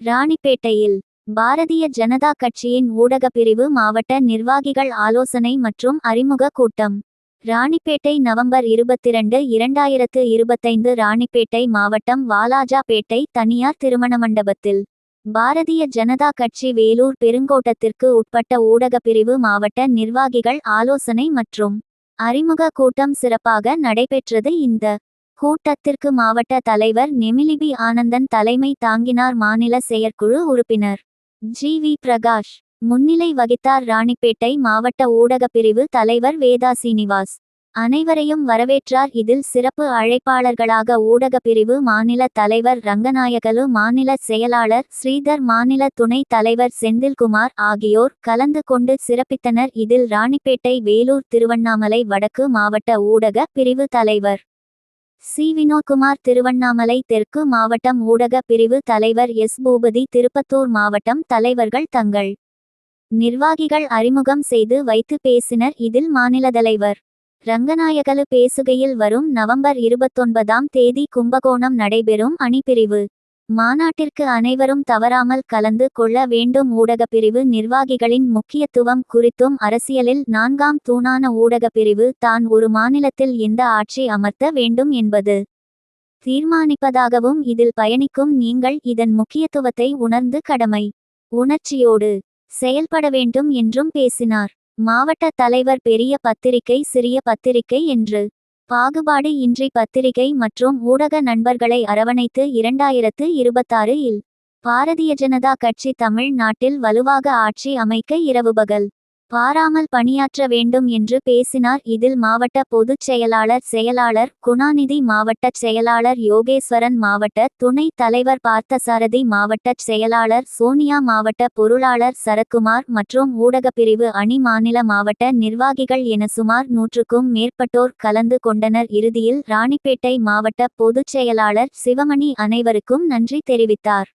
ராணிப்பேட்டையில் பாரதிய ஜனதா கட்சியின் ஊடகப் பிரிவு மாவட்ட நிர்வாகிகள் ஆலோசனை மற்றும் அறிமுக கூட்டம். ராணிப்பேட்டை நவம்பர் இருபத்திரண்டு இரண்டாயிரத்து இருபத்தைந்து ராணிப்பேட்டை மாவட்டம் வாலாஜாபேட்டை தனியார் திருமண மண்டபத்தில் பாரதிய ஜனதா கட்சி வேலூர் பெருங்கோட்டத்திற்கு உட்பட்ட ஊடகப் பிரிவு மாவட்ட நிர்வாகிகள் ஆலோசனை மற்றும் அறிமுக கூட்டம் சிறப்பாக நடைபெற்றது இந்த கூட்டத்திற்கு மாவட்ட தலைவர் நெமிலிபி ஆனந்தன் தலைமை தாங்கினார் மாநில செயற்குழு உறுப்பினர். ஜி. வி. பிரகாஷ் முன்னிலை வகித்தார் ராணிப்பேட்டை மாவட்ட ஊடகப் பிரிவு தலைவர் வேதா சீனிவாஸ். அனைவரையும் வரவேற்றார் இதில் சிறப்பு அழைப்பாளர்களாக ஊடகப் பிரிவு மாநில தலைவர் ரங்கநாயகலு மாநில செயலாளர் ஸ்ரீதர் மாநில துணைத் தலைவர் செந்தில்குமார் ஆகியோர் கலந்து கொண்டு சிறப்பித்தனர். இதில் ராணிப்பேட்டை வேலூர் திருவண்ணாமலை வடக்கு மாவட்ட ஊடக பிரிவு தலைவர் சி. வினோத்குமார் திருவண்ணாமலை தெற்கு மாவட்டம் ஊடக பிரிவு தலைவர் எஸ். பூபதி திருப்பத்தூர் மாவட்டம் தலைவர்கள் தங்கள் நிர்வாகிகள் அறிமுகம் செய்து வைத்து பேசினர். இதில் மாநில தலைவர் ரங்கநாயகலு பேசுகையில் வரும் நவம்பர் இருபத்தொன்பதாம் தேதி கும்பகோணம் நடைபெறும் அணிப்பிரிவு மாநாட்டிற்கு அனைவரும் தவறாமல் கலந்து கொள்ள வேண்டும். ஊடகப் பிரிவு நிர்வாகிகளின் முக்கியத்துவம் குறித்தும் அரசியலில் நான்காம் தூணான ஊடகப் பிரிவு தான் ஒரு மாநிலத்தில் எந்த ஆட்சி அமர்த்த வேண்டும் என்பது தீர்மானிப்பதாகவும் இதில் பயணிக்கும் நீங்கள் இதன் முக்கியத்துவத்தை உணர்ந்து கடமை உணர்ச்சியோடு செயல்பட வேண்டும் என்றும் பேசினார். மாவட்ட தலைவர் பெரிய பத்திரிகை சிறிய பத்திரிகை என்று பாகுபாடு இன்றி பத்திரிகை மற்றும் ஊடக நண்பர்களை அரவணைத்து இரண்டாயிரத்து இருபத்தாறு இல் பாரதிய ஜனதா கட்சி தமிழ் நாட்டில் வலுவாக ஆட்சி அமைக்க இரவுபகல் பாராமல் பணியாற்ற வேண்டும் என்று பேசினார். இதில் மாவட்ட பொதுச் செயலாளர் செயலாளர் குணாநிதி மாவட்ட செயலாளர் யோகேஸ்வரன் மாவட்ட துணைத் தலைவர் பார்த்தசாரதி மாவட்ட செயலாளர் சோனியா மாவட்ட பொருளாளர் சரத்குமார் மற்றும் ஊடகப் பிரிவு அணி மாநில மாவட்ட நிர்வாகிகள் என சுமார் நூற்றுக்கும் மேற்பட்டோர் கலந்து கொண்டனர். இறுதியில் ராணிப்பேட்டை மாவட்ட பொதுச் செயலாளர் சிவமணி அனைவருக்கும் நன்றி தெரிவித்தார்.